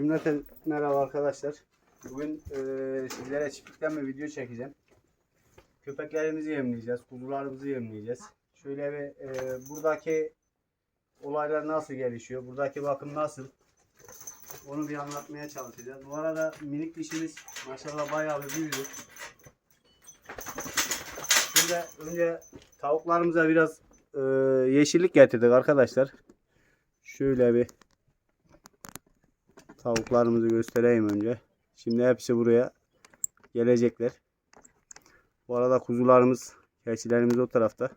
Cümleten merhaba arkadaşlar. Bugün eee sizlere çiftlikten bir video çekeceğim. Köpeklerimizi yemleyeceğiz, kuzularımızı yemleyeceğiz. Şöyle bir eee, buradaki olaylar nasıl gelişiyor, buradaki bakım nasıl onu bir anlatmaya çalışacağız. Bu arada minik dişimiz maşallah bayağı bir büyüdü. Şimdi önce tavuklarımıza biraz eee, yeşillik getirdik arkadaşlar. Şöyle bir Tavuklarımızı göstereyim önce. Şimdi hepsi buraya gelecekler. Bu arada kuzularımız, keçilerimiz o tarafta.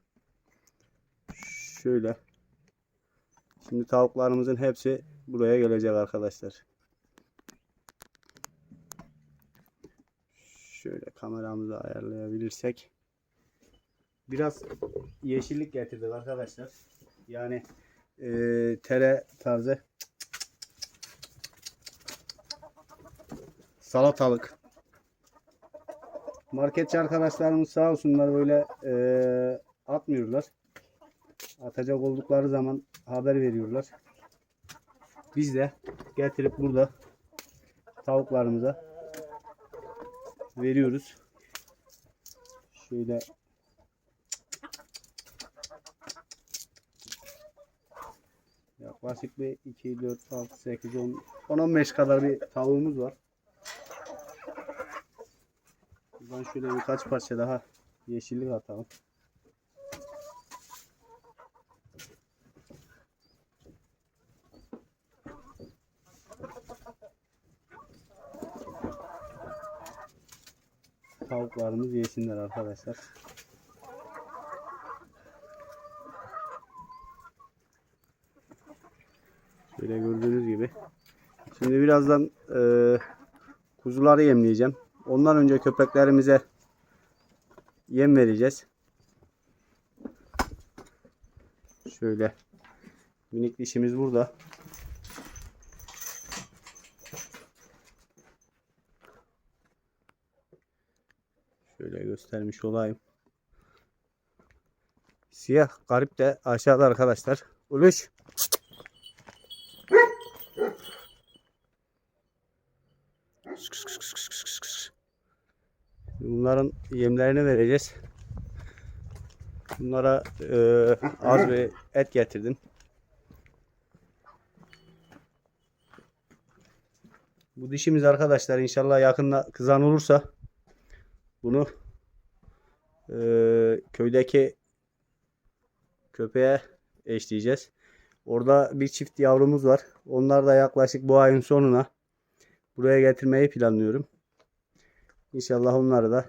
Şöyle. Şimdi tavuklarımızın hepsi buraya gelecek arkadaşlar. Şöyle kameramızı ayarlayabilirsek. Biraz yeşillik getirdik arkadaşlar. Yani eee tere tarzı salatalık. Marketçi arkadaşlarımız sağ olsunlar böyle eee, atmıyorlar. Atacak oldukları zaman haber veriyorlar. Biz de getirip burada tavuklarımıza veriyoruz. Şöyle yaklaşık bir 2, 4, 6, 8, 10, 10-15 kadar bir tavuğumuz var. Buradan şöyle birkaç parça daha yeşillik atalım. Tavuklarımız yesinler arkadaşlar. Şöyle gördüğünüz gibi. Şimdi birazdan eee kuzuları yemleyeceğim. Ondan önce köpeklerimize yem vereceğiz. Şöyle minik dişimiz burada. Şöyle göstermiş olayım. Siyah garip de aşağıda arkadaşlar. Uluş. Bunların yemlerini vereceğiz. Bunlara e, az bir et getirdim. Bu dişimiz arkadaşlar inşallah yakında kızan olursa bunu e, köydeki köpeğe eşleyeceğiz. Orada bir çift yavrumuz var. Onlar da yaklaşık bu ayın sonuna buraya getirmeyi planlıyorum. İnşallah onları da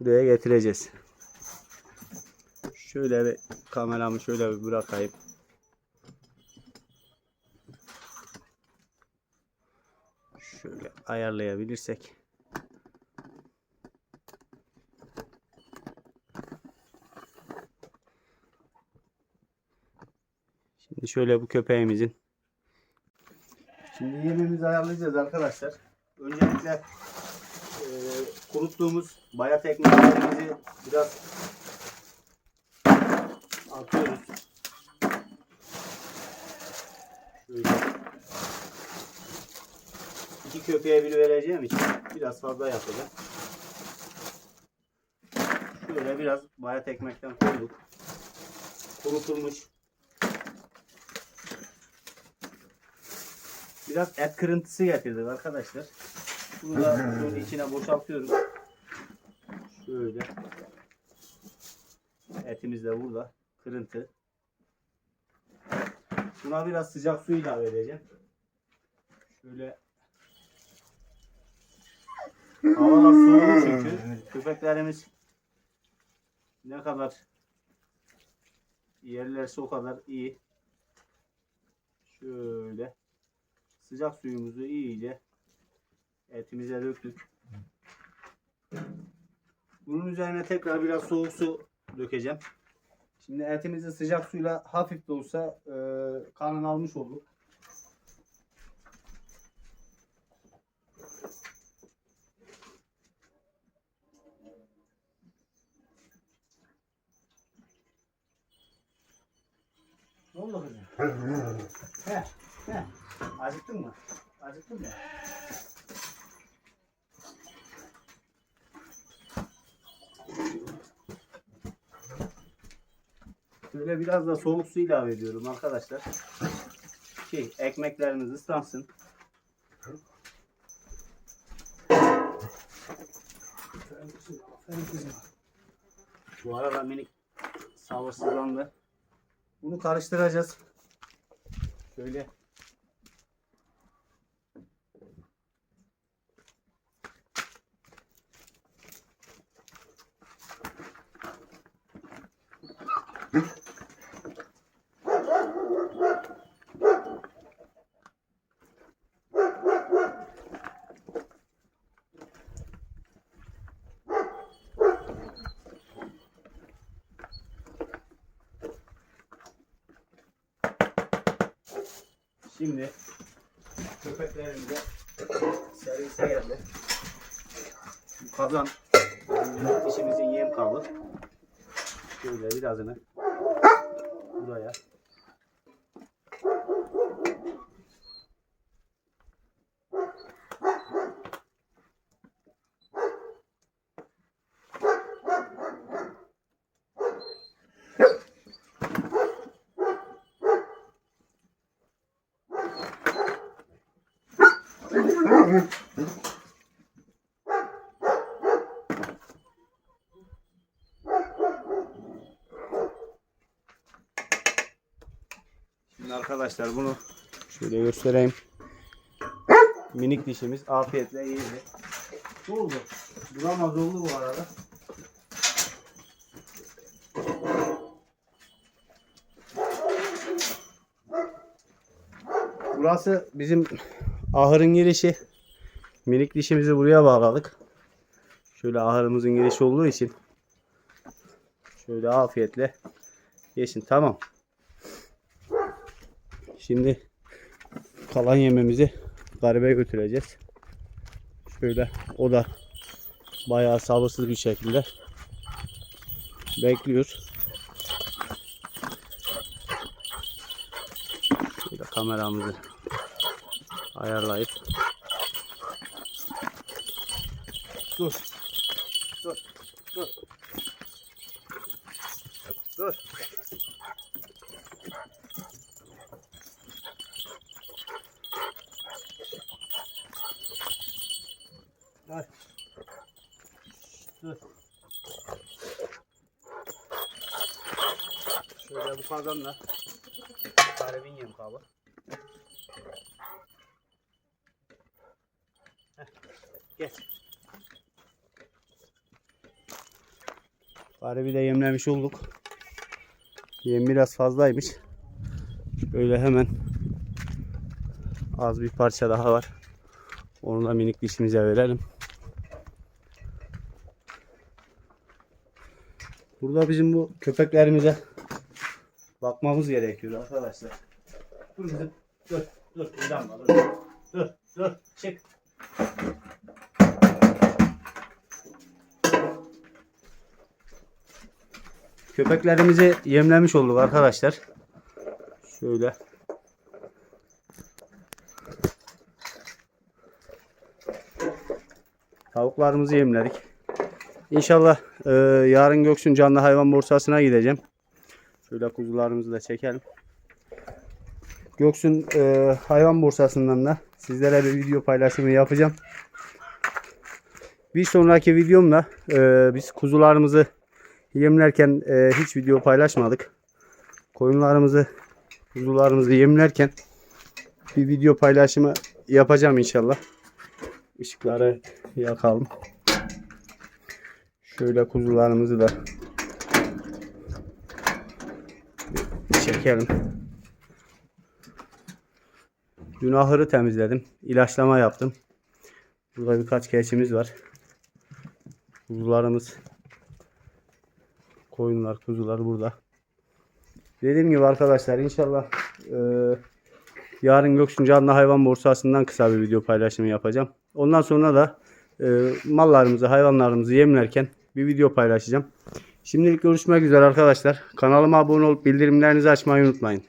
buraya getireceğiz. Şöyle bir kameramı şöyle bir bırakayım. Şöyle ayarlayabilirsek. Şimdi şöyle bu köpeğimizin Şimdi yemimizi ayarlayacağız arkadaşlar. Öncelikle kuruttuğumuz bayat ekmeklerimizi biraz atıyoruz. Şöyle. İki köpeğe bir vereceğim için biraz fazla yapacağım. Şöyle biraz bayat ekmekten koyduk. Kurutulmuş. Biraz et kırıntısı getirdik arkadaşlar. Bunu da şöyle içine boşaltıyoruz. Şöyle. Etimiz de burada. Kırıntı. Buna biraz sıcak su ilave edeceğim. Şöyle. Havalar soğudu çünkü. Köpeklerimiz ne kadar yerlerse o kadar iyi. Şöyle. Sıcak suyumuzu iyice etimize döktük. Bunun üzerine tekrar biraz soğuk su dökeceğim. Şimdi etimizi sıcak suyla hafif de olsa e, kanını almış olduk. Ne oldu kızım? He, he. Acıktın mı? Acıktın mı? Şöyle biraz da soğuk su ilave ediyorum arkadaşlar. Şey, ekmeklerimiz ıslansın. Bu arada minik sabırsızlandı. Bunu karıştıracağız. Şöyle Şimdi köpeklerimize servise geldi. Kazan işimizin yem kabı. Şöyle birazını buraya. Arkadaşlar bunu şöyle göstereyim. Minik dişimiz afiyetle yedi. Ne oldu? Duramaz oldu bu arada. Burası bizim ahırın girişi. Minik dişimizi buraya bağladık. Şöyle ahırımızın girişi olduğu için şöyle afiyetle yesin. Tamam. Şimdi kalan yememizi garibe götüreceğiz. Şöyle o da bayağı sabırsız bir şekilde bekliyor. Şöyle kameramızı ayarlayıp dur Dur. Dur. Şöyle bu kazanla garibin yem kabı. Heh, Geç. Garibi de yemlemiş olduk. Yem biraz fazlaymış. Şöyle hemen az bir parça daha var. Onu da minik dişimize verelim. Burada bizim bu köpeklerimize bakmamız gerekiyor arkadaşlar. Dur kızım. Dur. Dur. İnanma. Dur. Dur. Dur. Çık. Köpeklerimizi yemlemiş olduk arkadaşlar. Şöyle. Tavuklarımızı yemledik. İnşallah e, yarın Göksun Canlı Hayvan Borsası'na gideceğim. Şöyle kuzularımızı da çekelim. Göksun e, Hayvan Borsası'ndan da sizlere bir video paylaşımı yapacağım. Bir sonraki videomda e, biz kuzularımızı yemlerken e, hiç video paylaşmadık. Koyunlarımızı, kuzularımızı yemlerken bir video paylaşımı yapacağım inşallah. Işıkları yakalım. Şöyle kuzularımızı da çekelim. Dün ahırı temizledim. İlaçlama yaptım. Burada birkaç keçimiz var. Kuzularımız koyunlar, kuzular burada. Dediğim gibi arkadaşlar inşallah e, yarın Göksun Canlı Hayvan Borsası'ndan kısa bir video paylaşımı yapacağım. Ondan sonra da e, mallarımızı, hayvanlarımızı yemlerken bir video paylaşacağım. Şimdilik görüşmek üzere arkadaşlar. Kanalıma abone olup bildirimlerinizi açmayı unutmayın.